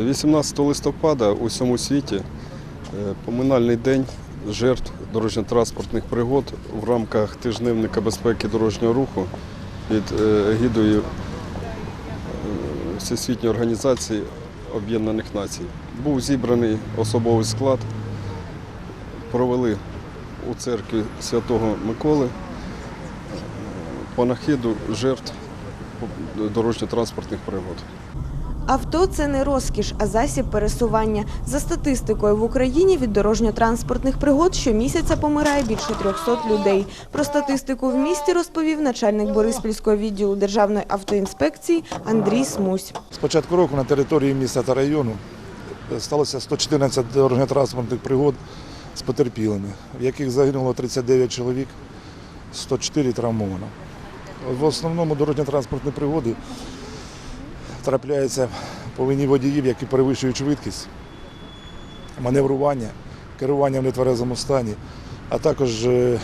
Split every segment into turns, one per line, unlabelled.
18 листопада у всьому світі е, поминальний день жертв дорожньо-транспортних пригод в рамках тижневника безпеки дорожнього руху під е, егідою е, Всесвітньої організації Об'єднаних Націй. Був зібраний особовий склад, провели у церкві Святого Миколи панахиду жертв дорожньо-транспортних пригод.
Авто це не розкіш, а засіб пересування. За статистикою в Україні від дорожньо-транспортних пригод щомісяця помирає більше 300 людей. Про статистику в місті розповів начальник Бориспільського відділу Державної автоінспекції Андрій Смусь.
З початку року на території міста та району сталося 114 дорожньо-транспортних пригод з потерпілими, в яких загинуло 39 чоловік, 104 травмовано. В основному дорожньо-транспортні пригоди трапляються по вині водіїв, які перевищують швидкість, маневрування, керування в нетверезому стані, а також е,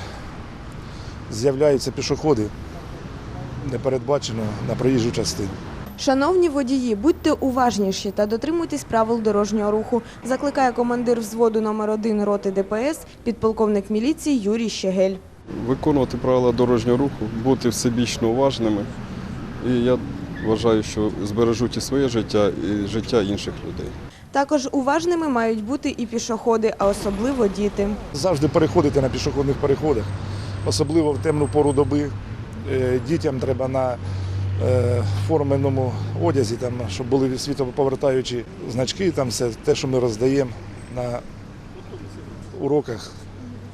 з'являються пішоходи непередбачено на проїжджу частину.
Шановні водії, будьте уважніші та дотримуйтесь правил дорожнього руху, закликає командир взводу номер 1 роти ДПС, підполковник міліції Юрій Щегель.
виконувати правила дорожнього руху, бути всебічно уважними. І я вважаю, що збережуть і своє життя, і життя інших людей.
Також уважними мають бути і пішоходи, а особливо діти.
Завжди переходити на пішохідних переходах, особливо в темну пору доби. Е, Дітям треба на е, форменому одязі, там, щоб були світоповертаючі значки, там все те, що ми роздаємо на уроках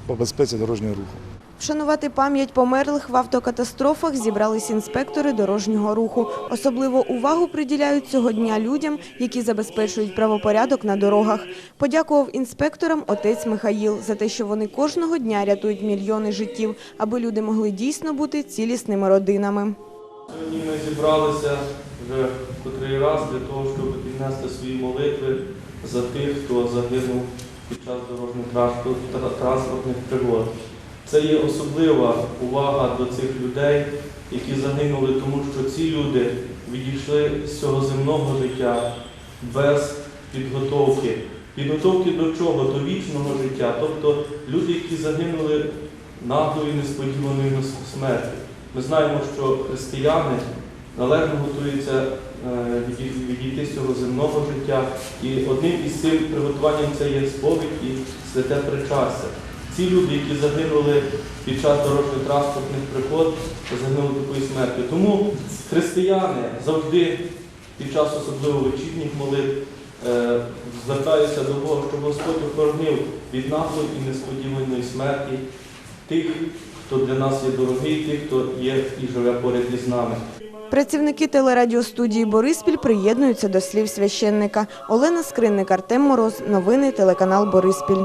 по безпеці дорожнього руху.
Вшанувати пам'ять померлих в автокатастрофах зібрались інспектори дорожнього руху. Особливу увагу приділяють цього дня людям, які забезпечують правопорядок на дорогах. Подякував інспекторам отець Михаїл за те, що вони кожного дня рятують мільйони життів, аби люди могли дійсно бути цілісними родинами.
Сьогодні ми зібралися вже котрий раз для того, щоб піднести свої молитви за тих, хто загинув під час дорожньо-транспортних пригод. Це є особлива увага до цих людей, які загинули, тому що ці люди відійшли з цього земного життя без підготовки. Підготовки до чого? До вічного життя. Тобто люди, які загинули наглою несподіваною смертю. Ми знаємо, що християни належно готуються е, відійти з цього земного життя. І одним із цим приготуванням це є сповідь і святе причастя. Ці люди, які загинули під час дорожньо-транспортних пригод, загинули такою смертю. Тому християни завжди під час особливо вечірніх молитв е, звертаються до Бога, щоб Господь охоронив від наглої і несподіваної смерті тих, хто для нас є дорогий, тих, хто є і живе поряд із нами.
Працівники телерадіостудії Бориспіль приєднуються до слів священника. Олена Скринник, Артем Мороз. Новини телеканал Бориспіль.